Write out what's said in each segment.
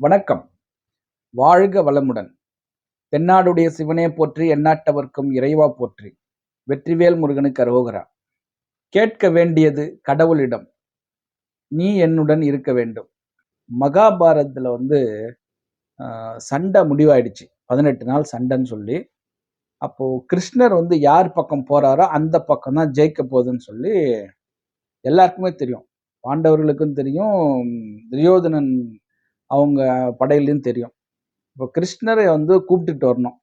வணக்கம். வாழ்க வளமுடன். தென்னாடுடைய சிவனே போற்றி எந்நாட்டவர்க்கும் இறைவா போற்றி. வெற்றிவேல் முருகனுக்கு அரோகரா. கேட்க வேண்டியது கடவுளிடம். நீ என்னுடன் இருக்க வேண்டும். மகாபாரதத்தில் வந்து சண்டை முடிவாயிடுச்சு. பதினெட்டு நாள் சண்டைன்னு சொல்லி. அப்போது கிருஷ்ணர் வந்து யார் பக்கம் போகிறாரோ அந்த பக்கம் தான் ஜெயிக்க போகுதுன்னு சொல்லி எல்லாருக்குமே தெரியும். பாண்டவர்களுக்கும் தெரியும் துரியோதனன் அவங்க படையிலையும் தெரியும். இப்போ கிருஷ்ணரை வந்து கூப்பிட்டுட்டு வரணும்.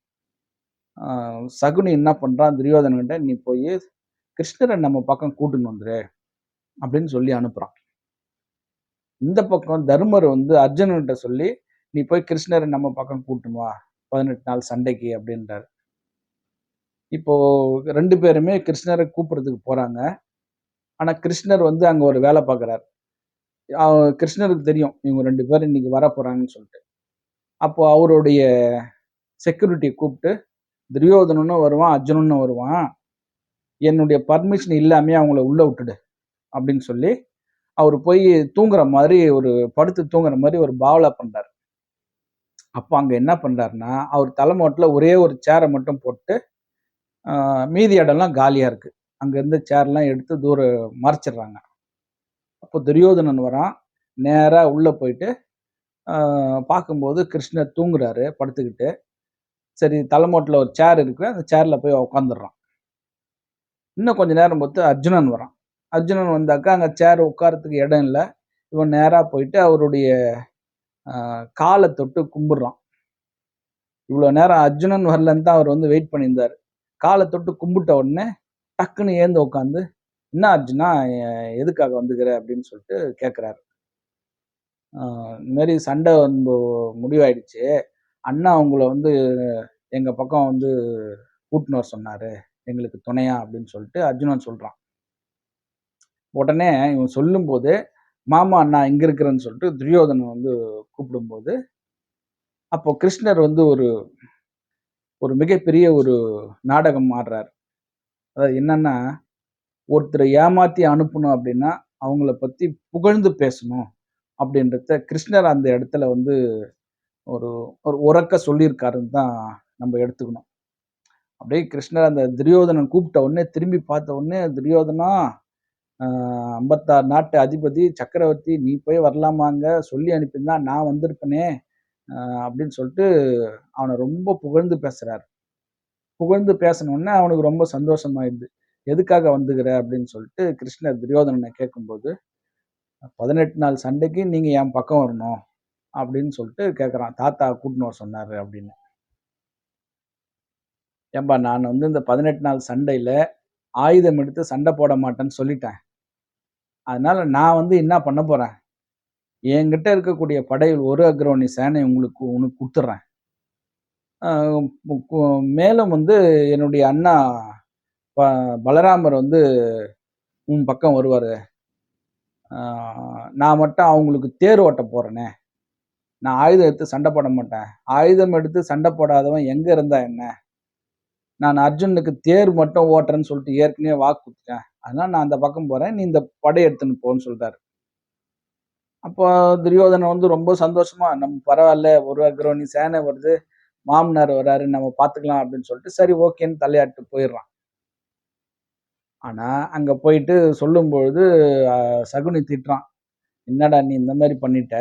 சகுனி என்ன பண்ணுறான் துரியோதனன்கிட்ட நீ போய் கிருஷ்ணரை நம்ம பக்கம் கூட்டுன்னு வந்துரு அப்படின்னு சொல்லி அனுப்புகிறான் இந்த பக்கம் தர்மர் வந்து அர்ஜுனன்கிட்ட சொல்லி நீ போய் கிருஷ்ணரை நம்ம பக்கம் கூட்டின்னு வா பதினெட்டு நாள் சண்டைக்கு அப்படின்றாரு. இப்போ ரெண்டு பேருமே கிருஷ்ணரை கூப்பிட்றதுக்கு போகிறாங்க ஆனால் கிருஷ்ணர் வந்து அங்கே ஒரு வேலை பார்க்குறாரு கிருஷ்ணருக்கு தெரியும் இவங்க ரெண்டு பேரும் இன்னைக்கு வர போறாங்கன்னு சொல்லிட்டு. அப்போ அவருடைய செக்யூரிட்டியை கூப்பிட்டு துரியோதனன்னு வருவான் அர்ஜுனனும் வருவான். என்னுடைய பர்மிஷன் இல்லாமே அவங்கள உள்ள விட்டுடு அப்படின்னு சொல்லி அவர் போய் தூங்குற மாதிரி ஒரு படுத்து தூங்குற மாதிரி ஒரு பாவலா பண்றாரு. அப்போ அங்கே என்ன பண்றாருன்னா அவர் தலைமோட்டில் ஒரே ஒரு சேரை மட்டும் போட்டு மீதி இடம்லாம் காலியாக இருக்குது அங்கேருந்து சேர்லாம் எடுத்து தூரம் மறைச்சிடுறாங்க. அப்போ துரியோதனன் வரான். நேராக உள்ளே போயிட்டு பார்க்கும்போது கிருஷ்ணர் தூங்குறாரு படுத்துக்கிட்டு. சரி தலைமோட்டில் ஒரு சேர் இருக்கு அந்த சேரில் போய் உட்காந்துடுறான் இன்னும் கொஞ்சம் நேரம் பொறுத்து அர்ஜுனன் வரான். அர்ஜுனன் வந்தாக்கா அங்கே சேர் உட்காரத்துக்கு இடம் இல்லை. இவன் நேராக போயிட்டு அவருடைய காலை தொட்டு கும்பிடுறான். இவ்வளோ நேரம் அர்ஜுனன் வரலன்னு தான் அவர் வந்து வெயிட் பண்ணியிருந்தார். காலை தொட்டு கும்பிட்ட உடனே டக்குன்னு ஏந்து உட்காந்து என்ன அர்ஜுனா எதுக்காக வந்துக்கிற அப்படின்னு சொல்லிட்டு கேட்குறாரு இந்த மாதிரி சண்டை வந்து முடிவாயிடுச்சு. அண்ணா அவங்கள வந்து எங்கள் பக்கம் வந்து கூட்டின்னு வர சொன்னார். எங்களுக்கு துணையா? அப்படின்னு சொல்லிட்டு அர்ஜுனன் சொல்கிறான் உடனே இவன் சொல்லும்போது மாமா அண்ணா இங்கே இருக்கிறேன்னு சொல்லிட்டு துரியோதனன் வந்து கூப்பிடும்போது அப்போ கிருஷ்ணர் வந்து ஒரு ஒரு மிகப்பெரிய ஒரு நாடகம் ஆடுறார். அதாவது என்னன்னா ஒருத்தரை ஏமாத்தி அனுப்பணும் அப்படின்னா அவங்கள பத்தி புகழ்ந்து பேசணும் அப்படின்றத கிருஷ்ணர் அந்த இடத்துல வந்து ஒரு ஒரு உறக்க சொல்லியிருக்காருன்னு தான் நம்ம எடுத்துக்கணும். அப்படியே கிருஷ்ணர் அந்த துரியோதனன் கூப்பிட்ட உடனே திரும்பி பார்த்த உடனே துரியோதனா ஐம்பத்தாறு நாட்டு அதிபதி சக்கரவர்த்தி நீ போய் வரலாமாங்க சொல்லி அனுப்பியிருந்தா நான் வந்திருப்பேனே அப்படின்னு சொல்லிட்டு அவனை ரொம்ப புகழ்ந்து பேசுறாரு. புகழ்ந்து பேசின உடனே அவனுக்கு ரொம்ப சந்தோஷமாயிடுது. எதுக்காக வந்துக்கிற அப்படின்னு சொல்லிட்டு கிருஷ்ணர் துரியோதனனை கேட்கும்போது பதினெட்டு நாள் சண்டைக்கு நீங்கள் என் பக்கம் வரணும் அப்படின்னு சொல்லிட்டு கேட்குறான். தாத்தா கூட்டின்னு வர சொன்னார் அப்படின்னு. ஏன்பா நான் வந்து இந்த பதினெட்டு நாள் சண்டையில் ஆயுதம் எடுத்து சண்டை போட மாட்டேன்னு சொல்லிட்டேன். அதனால் நான் வந்து என்ன பண்ண போகிறேன் என்கிட்ட இருக்கக்கூடிய படையில் ஒரு அக்ரோனி சேனை உங்களுக்கு உனக்கு கொடுத்துட்றேன் மேலும் வந்து என்னுடைய அண்ணா பலராமர் வந்து உன் பக்கம் வருவார். நான் மட்டும் அவங்களுக்கு தேர் ஓட்ட போறேனே. நான் ஆயுதம் எடுத்து சண்டை போட மாட்டேன். ஆயுதம் எடுத்து சண்டை போடாதவன் எங்கே இருந்தா என்ன? நான் அர்ஜுனுக்கு தேர் மட்டும் ஓட்டுறேன்னு சொல்லிட்டு ஏற்கனவே வாக்கு கொடுத்துட்டேன். அதனால நான் அந்த பக்கம் போகிறேன் நீ இந்த படை எடுத்துன்னு போன்னு சொல்கிறாரு அப்போ துரியோதனன் வந்து ரொம்ப சந்தோஷமா நம்ம பரவாயில்ல ஒரு அக்ரோனி சேனை வருது. மாமனார் வராரு. நம்ம பார்த்துக்கலாம் அப்படின்னு சொல்லிட்டு சரி ஓகேன்னு தலையாட்டு போயிடுறான். ஆனால் அங்கே போயிட்டு சொல்லும்பொழுது சகுனி திட்டுறான். என்னடா நீ இந்த மாதிரி பண்ணிட்ட?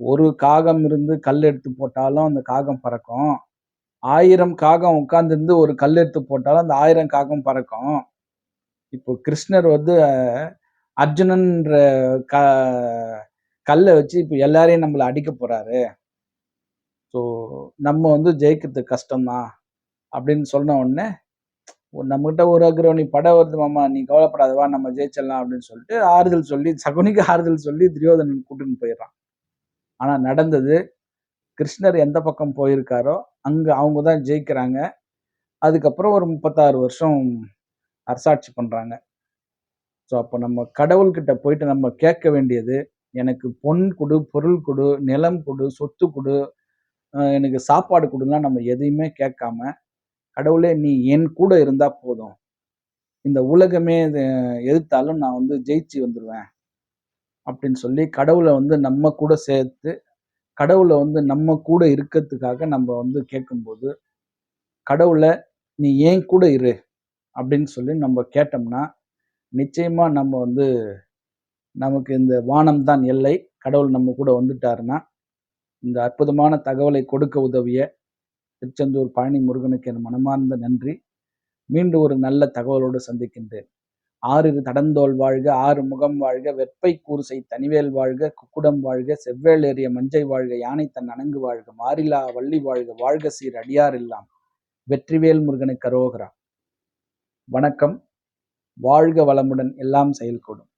ஒரு காகம் இருந்து கல் எடுத்து போட்டாலும் அந்த காகம் பறக்கும். ஆயிரம் காகம் உட்காந்துருந்து ஒரு கல் எடுத்து போட்டாலும் அந்த ஆயிரம் காகம் பறக்கும். இப்போ கிருஷ்ணர் வந்து அர்ஜுனன்ற க கல்லை வச்சு இப்போ எல்லாரையும் நம்மளை அடிக்க போறாரு. ஸோ நம்ம வந்து ஜெயிக்கிறது கஷ்டம்தான். அப்படின்னு சொன்ன உடனே நம்மகிட்ட ஒரு அக்ரவணி படம் வருது மாமா நீ கவலைப்படாதவா நம்ம ஜெயிச்சிடலாம் அப்படின்னு சொல்லிட்டு ஆறுதல் சொல்லி சகுனிக்கு ஆறுதல் சொல்லி துரியோதனன் கூட்டுன்னு போயிடுறான். ஆனால் நடந்தது. கிருஷ்ணர் எந்த பக்கம் போயிருக்காரோ அங்கே அவங்க தான் ஜெயிக்கிறாங்க. அதுக்கப்புறம் ஒரு முப்பத்தாறு வருஷம் அரசாட்சி பண்ணுறாங்க ஸோ அப்போ நம்ம கடவுள்கிட்ட போயிட்டு நம்ம கேட்க வேண்டியது எனக்கு பொன் கொடு பொருள் கொடு நிலம் கொடு சொத்து கொடு எனக்கு சாப்பாடு கொடுலாம் நம்ம எதையுமே கேட்காம கடவுளே நீ என் கூட இருந்தா போதும். இந்த உலகமே எதிர்த்தாலும் நான் வந்து ஜெயிச்சு வந்துடுவேன் அப்படின்னு சொல்லி கடவுளை வந்து நம்ம கூட சேர்த்து கடவுளை வந்து நம்ம கூட இருக்கிறதுக்காக நம்ம வந்து கேட்கும்போது கடவுளை நீ ஏன் கூட இரு அப்படின்னு சொல்லி நம்ம கேட்டோம்னா நிச்சயமா நம்ம வந்து நமக்கு இந்த வானம் தான் எல்லை. கடவுள் நம்ம கூட வந்துட்டாருன்னா இந்த அற்புதமான தகவலை கொடுக்க உதவிய திருச்செந்தூர் பழனி முருகனுக்கு என் மனமார்ந்த நன்றி. மீண்டும் ஒரு நல்ல தகவலோடு சந்திக்கின்றேன். ஆறு தடந்தோல் வாழ்க ஆறு முகம் வாழ்க வெப்பை கூறுசை தனிவேல் வாழ்க குக்குடம் வாழ்க செவ்வேல் ஏறிய மஞ்சை வாழ்க யானை தன் அணங்கு வாழ்க மாறிலா வள்ளி வாழ்க வாழ்க சீர் அடியார் எல்லாம். வெற்றிவேல் முருகனுக்கு அரோகரா. வணக்கம். வாழ்க வளமுடன் எல்லாம் செயல்கூடும்